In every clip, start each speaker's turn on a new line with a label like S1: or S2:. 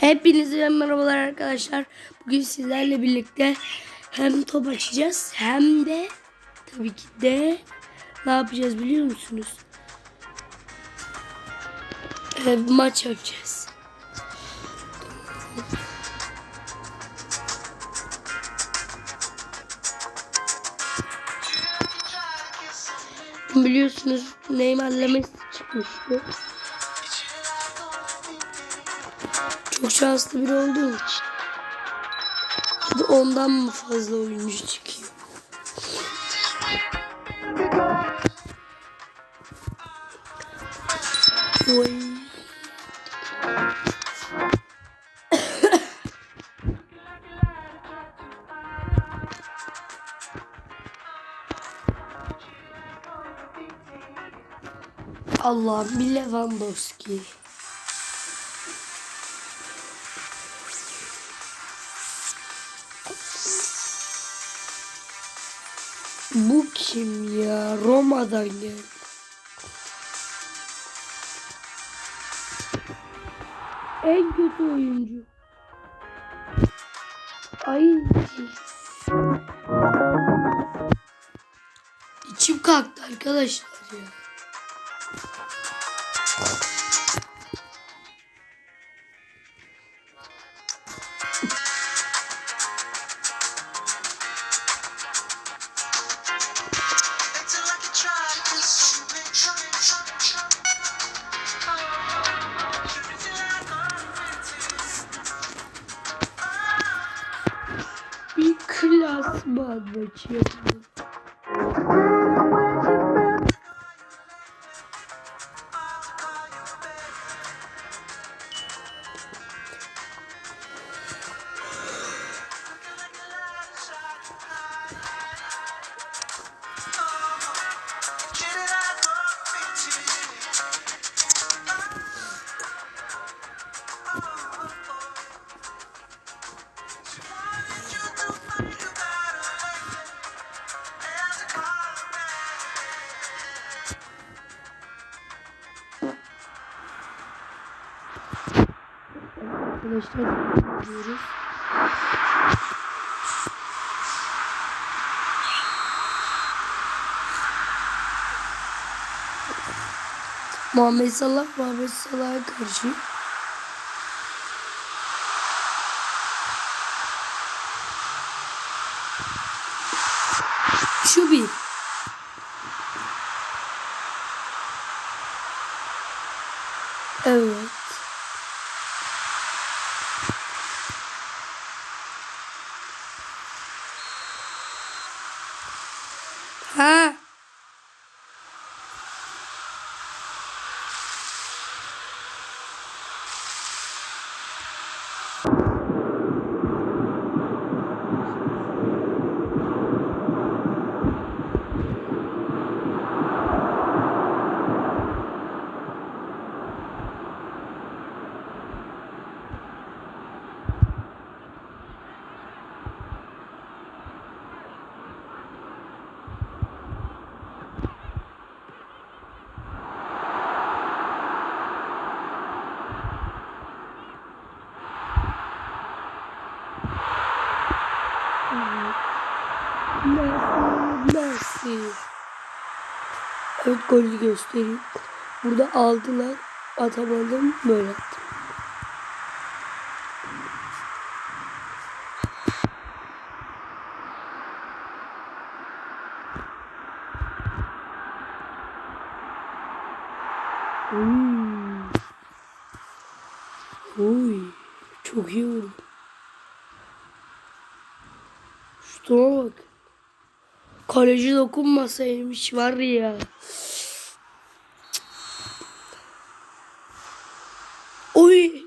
S1: Hepinize merhabalar arkadaşlar. Bugün sizlerle birlikte hem top açacağız hem de tabii ki de ne yapacağız biliyor musunuz? Ee, maç yapacağız. Biliyorsunuz Neymar'la Messi çıkmıştı. Çok şanslı biri olduğum için. Ya da ondan mı fazla oyuncu çıkıyor? Oy. Allah'ım bir Lewandowski. Bu kim ya? Roma'dan geldi. En kötü oyuncu. Ay. İçim kalktı arkadaşlar ya. 我去。Arkadaşlar diyoruz. Muhammed Salah, Muhammed Salah'a karşı. Şu bir. Evet. Ha. Messi, Messi. Evet golü göstereyim. Burada aldılar. Atamadım. Böyle attım. Hmm. Oy. Çok iyi oldu. Şutuma bak. Kaleci dokunmasaymış var ya. Oy.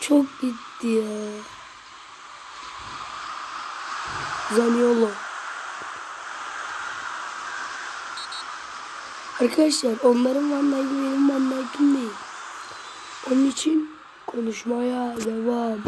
S1: Çok gitti ya. Zaniolo. Arkadaşlar onların Van Dijk'i benim Van Dijk'im değil. Onun için konuşmaya devam.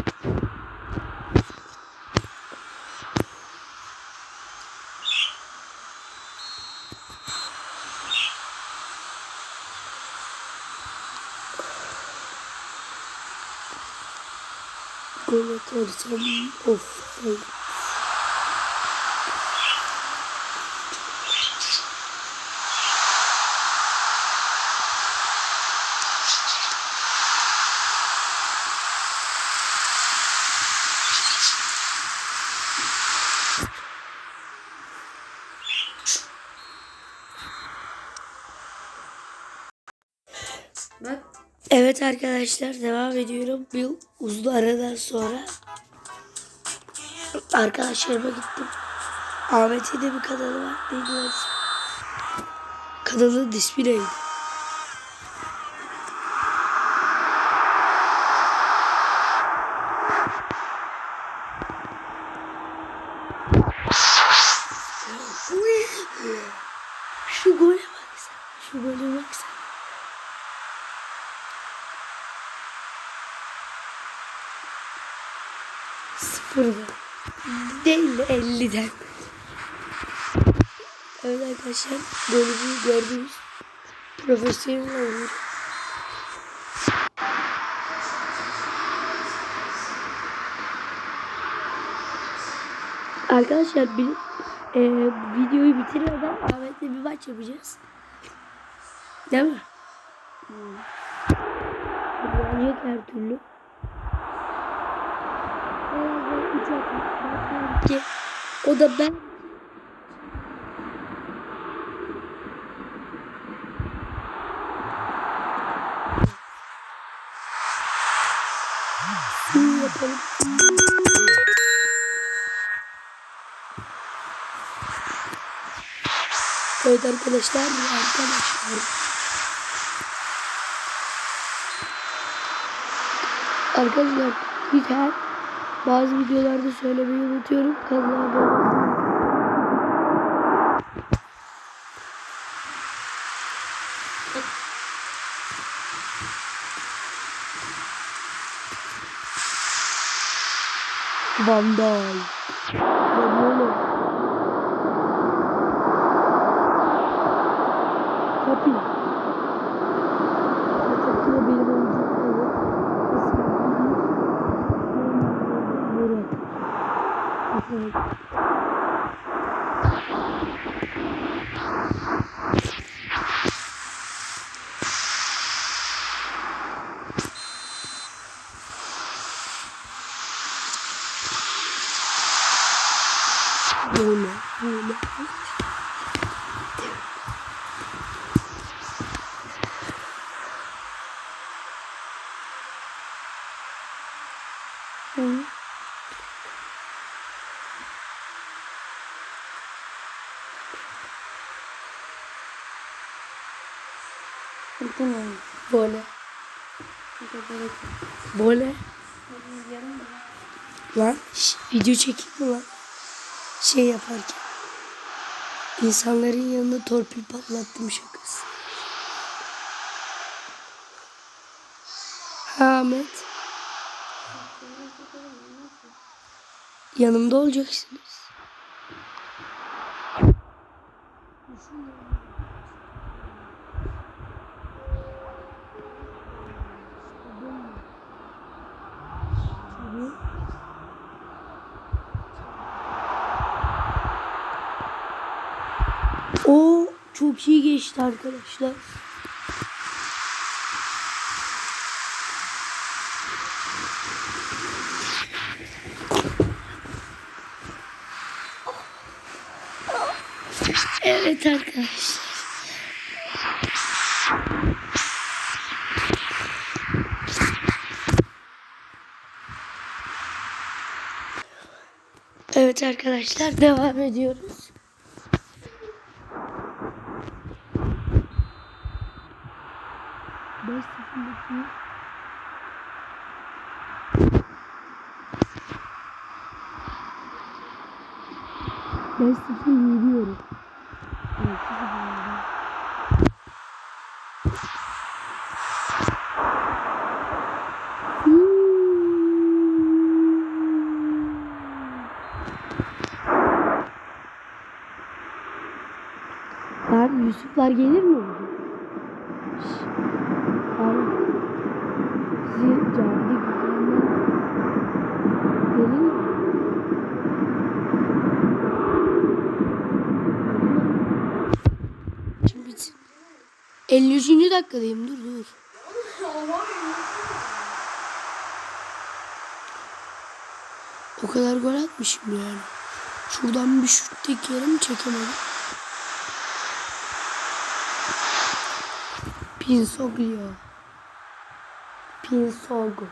S1: Gol atarsam of. hayır. Evet arkadaşlar devam ediyorum. Bir uzun aradan sonra arkadaşlarıma gittim. Ahmet'in de bir kanalı var. Neydi? Kanalın ismi neydi? Sıfırda. Değil de 50'den. Evet arkadaşlar golümü gördünüz. Profesyonel oyuncu. Arkadaşlar bir e, videoyu bitirmeden Ahmet'le bir maç yapacağız. Değil mi? Hmm. Yenecek her türlü. Belki o da ben. Yapalım. Evet arkadaşlar, arkadaşlar. Arkadaşlar her bazı videolarda söylemeyi unutuyorum. Kanala abone. Vandal. Kapi. Kapi benim oyuncum. Murat. Evet. Böyle, böyle. Hı.
S2: Oyun.
S1: Böyle.
S2: Böyle
S1: Lan şş, video çekeyim mi lan? Şey yaparken. İnsanların yanında torpil patlattım şakası. Ha, Ahmet. Yanımda olacaksınız. O çok iyi geçti arkadaşlar. Evet arkadaşlar. Evet arkadaşlar devam ediyoruz. Beş sıfırlık Ben sıfır yürüyorum. Evet. Lan Yusuflar gelir mi bugün? 65. dakikadayım dur dur. O kadar gol atmışım yani. Şuradan bir şut tek yerim çekemedim. Pinsoglio. Pinsogo.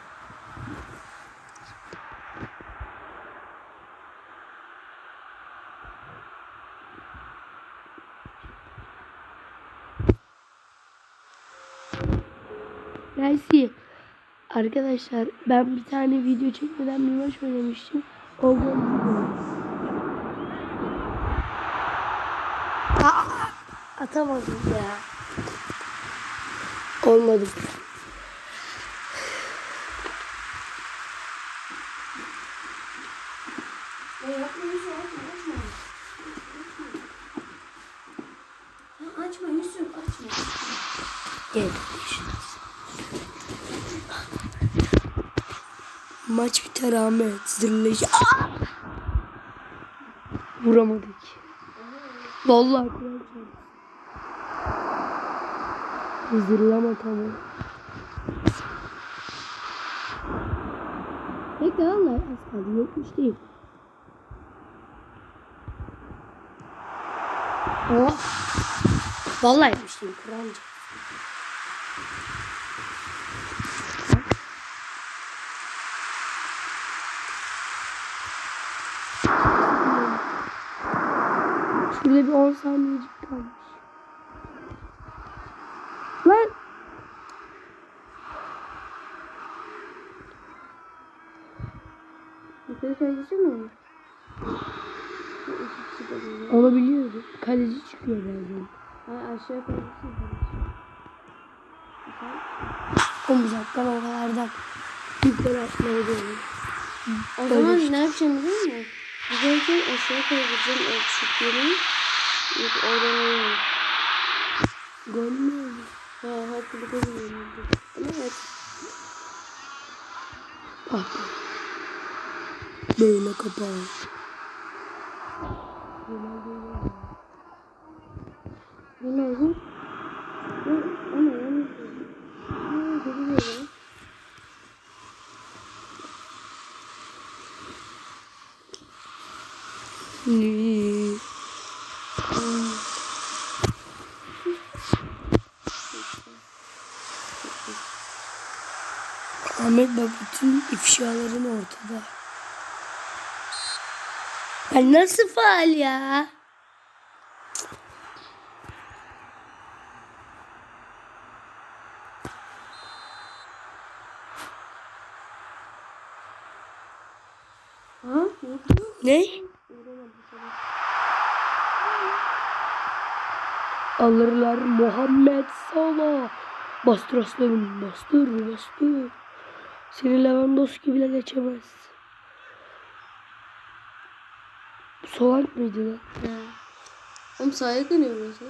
S1: Neyse. Arkadaşlar ben bir tane video çekmeden bir maç oynamıştım. O gol atamadım ya. Olmadı.
S2: Açma Yusuf açma.
S1: Gel. Maç biter Ahmet. Zırlayış. Aa! Vuramadık. Vallahi çarptı. Zırlama tamam. Bekle vallahi az kaldı. 70 değil. Oh. Vallahi 70 değil. Şurada bir 10 saniyecik kalmış. Lan
S2: Yukarı böyle.
S1: onu biliyorum. Kaleci çıkıyor bazen.
S2: Ay aşağı kaydıracak.
S1: O uzaktan o kadardan yukarı atmaya doğru.
S2: O zaman ne yapacağım biliyor musun? Giderken aşağı kaydıracağım o oradan oynayayım.
S1: Gol mü?
S2: Ha her türlü görüyorum. Ama evet.
S1: Ah. Böyle kapağı.
S2: Bu ama yalnız. Ha görüyorum.
S1: Hmm. Ahmet bak bütün ifşaların ortada. Ya nasıl faal ya?
S2: Yapıyor?
S1: Ne? Alırlar Muhammed Salah. Bastır aslanım bastır bastır. Seni Lewandowski bile geçemez. Bu Solak mıydı lan?
S2: Ha. Oğlum sahaya kanıyor burası.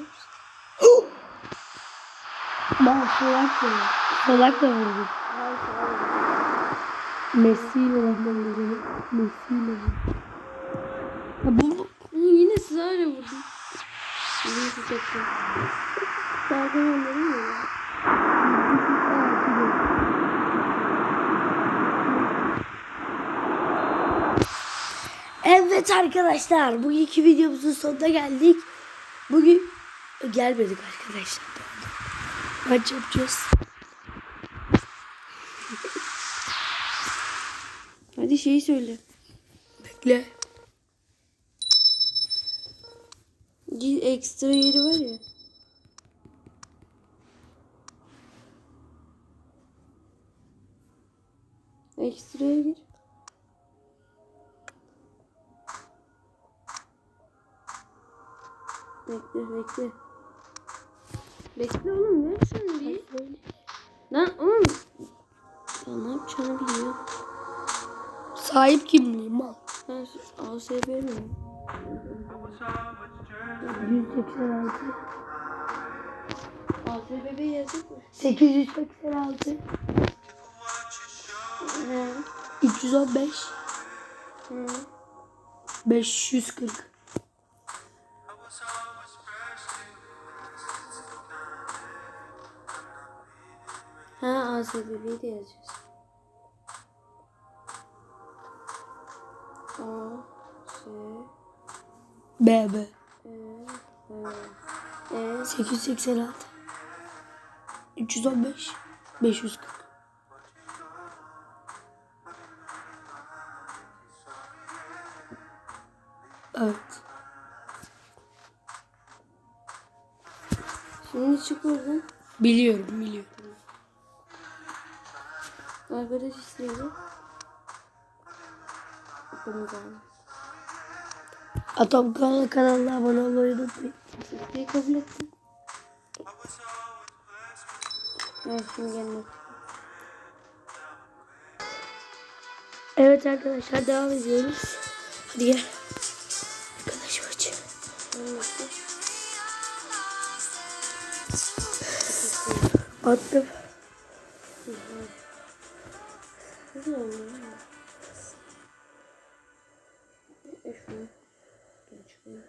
S1: Ben Solak da Solak da vurdu. Messi ile oynadı. Messi ile oynadı. Ya bu
S2: yine sırayla vurdum. Yine sıçattım. Daha kanalları mı?
S1: Evet arkadaşlar bugünkü videomuzun sonuna geldik. Bugün gelmedik arkadaşlar. Maç yapacağız.
S2: Hadi şeyi söyle.
S1: Bekle.
S2: Ekstra yeri var ya. Ekstraya gir. Bekle bekle. Bekle oğlum ver şunu bir. Lan oğlum. Ya ne yapacağını bilmiyor.
S1: Sahip kimliğim al.
S2: Ben ASB mi?
S1: 186.
S2: ASB yazık mı?
S1: 886.
S2: He.
S1: 315.
S2: Hı.
S1: 540.
S2: Ha ASBB'yi de yazacağız. A S
S1: B B.
S2: E E
S1: 886 315 540 Evet.
S2: Şimdi çık oradan.
S1: Biliyorum, biliyorum.
S2: Arkadaş. Bunu da.
S1: Atom Kanal kanalına abone olmayı unutmayın.
S2: İsteği kabul ettim. Evet şimdi gelmek.
S1: Evet arkadaşlar devam ediyoruz. Hadi gel. Arkadaş maçı. Attım.
S2: E şunu. Çıkayım.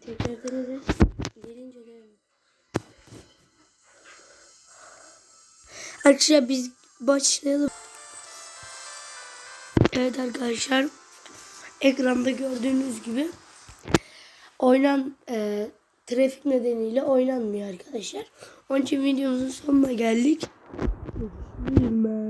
S2: Tekrar dene Gelince de.
S1: Arkadaşlar biz başlayalım. Evet arkadaşlar. Ekranda gördüğünüz gibi oynan e, trafik nedeniyle oynanmıyor arkadaşlar. Onun için videomuzun sonuna geldik. Bilmem.